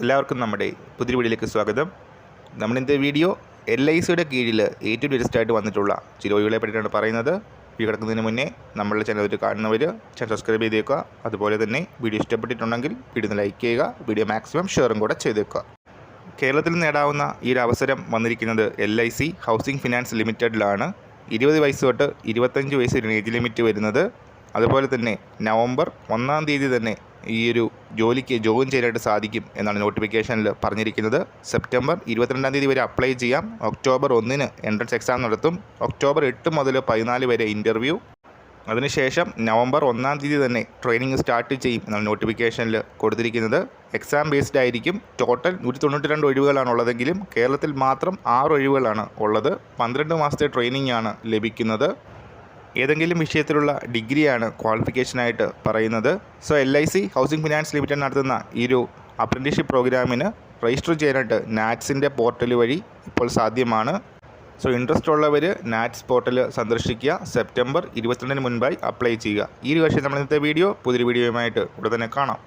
എല്ലാവർക്കും നമ്മുടെ പുതിയ വീഡിയോയിലേക്ക് സ്വാഗതം. നമ്മളിന്നത്തെ വീഡിയോ എൽ ഐ സിയുടെ കീഴിൽ ഏറ്റവും ലേറ്റസ്റ്റ് ആയിട്ട് വന്നിട്ടുള്ള ഒഴിവുകളെ പറ്റിയിട്ടാണ് പറയുന്നത്. വീഡിയോ കിടക്കുന്നതിന് മുന്നേ നമ്മളുടെ ചാനൽ ഒരു കാണുന്നവർ ചാനൽ സബ്സ്ക്രൈബ് ചെയ്തേക്കുക. അതുപോലെ തന്നെ വീഡിയോ ഇഷ്ടപ്പെട്ടിട്ടുണ്ടെങ്കിൽ വീഡിയോ ലൈക്ക് ചെയ്യുക. വീഡിയോ മാക്സിമം ഷെയറും കൂടെ ചെയ്തേക്കുക. കേരളത്തിൽ നേടാവുന്ന ഈ ഒരു അവസരം വന്നിരിക്കുന്നത് L I C housing finance ലിമിറ്റഡിലാണ് ഇരുപത് വയസ്സ് തൊട്ട് ഇരുപത്തഞ്ച് വയസ്സ് ഏജ് ലിമിറ്റ് വരുന്നത്. അതുപോലെ തന്നെ നവംബർ ഒന്നാം തീയതി തന്നെ ഈ ഒരു ജോലിക്ക് ജോയിൻ ചെയ്യാനായിട്ട് സാധിക്കും എന്നാണ് നോട്ടിഫിക്കേഷനിൽ പറഞ്ഞിരിക്കുന്നത്. സെപ്റ്റംബർ ഇരുപത്തിരണ്ടാം തീയതി വരെ അപ്ലൈ ചെയ്യാം. ഒക്ടോബർ ഒന്നിന് എൻട്രൻസ് എക്സാം നടത്തും. ഒക്ടോബർ എട്ട് മുതൽ പതിനാല് വരെ ഇന്റർവ്യൂ. അതിനുശേഷം നവംബർ ഒന്നാം തീയതി തന്നെ ട്രെയിനിങ് സ്റ്റാർട്ട് ചെയ്യും എന്നാണ് നോട്ടിഫിക്കേഷനിൽ കൊടുത്തിരിക്കുന്നത്. എക്സാം ബേസ്ഡ് ആയിരിക്കും. ടോട്ടൽ നൂറ്റി തൊണ്ണൂറ്റി രണ്ട് ഒഴിവുകളാണ് ഉള്ളതെങ്കിലും കേരളത്തിൽ മാത്രം ആറ് ഒഴിവുകളാണ് ഉള്ളത്. പന്ത്രണ്ട് മാസത്തെ ട്രെയിനിങ് ആണ് ലഭിക്കുന്നത്. ഏതെങ്കിലും വിഷയത്തിലുള്ള ഡിഗ്രിയാണ് ക്വാളിഫിക്കേഷനായിട്ട് പറയുന്നത്. So L I C housing finance limited നടത്തുന്ന ഈ ഒരു അപ്രന്റീഷിപ്പ് പ്രോഗ്രാമിന് രജിസ്റ്റർ ചെയ്യാനായിട്ട് നാറ്റ്സിന്റെ പോർട്ടൽ വഴി ഇപ്പോൾ സാധ്യമാണ്. സോ ഇൻട്രസ്റ്റ് ഉള്ളവർ നാറ്റ്സ് പോർട്ടൽ സന്ദർശിക്കുക. സെപ്റ്റംബർ ഇരുപത്തിരണ്ടിന് മുൻപായി അപ്ലൈ ചെയ്യുക. ഈ ഒരു വർഷം നമ്മൾ ഇന്നത്തെ വീഡിയോ. പുതിയൊരു വീഡിയോയുമായിട്ട് ഉടനെ തന്നെ കാണാം.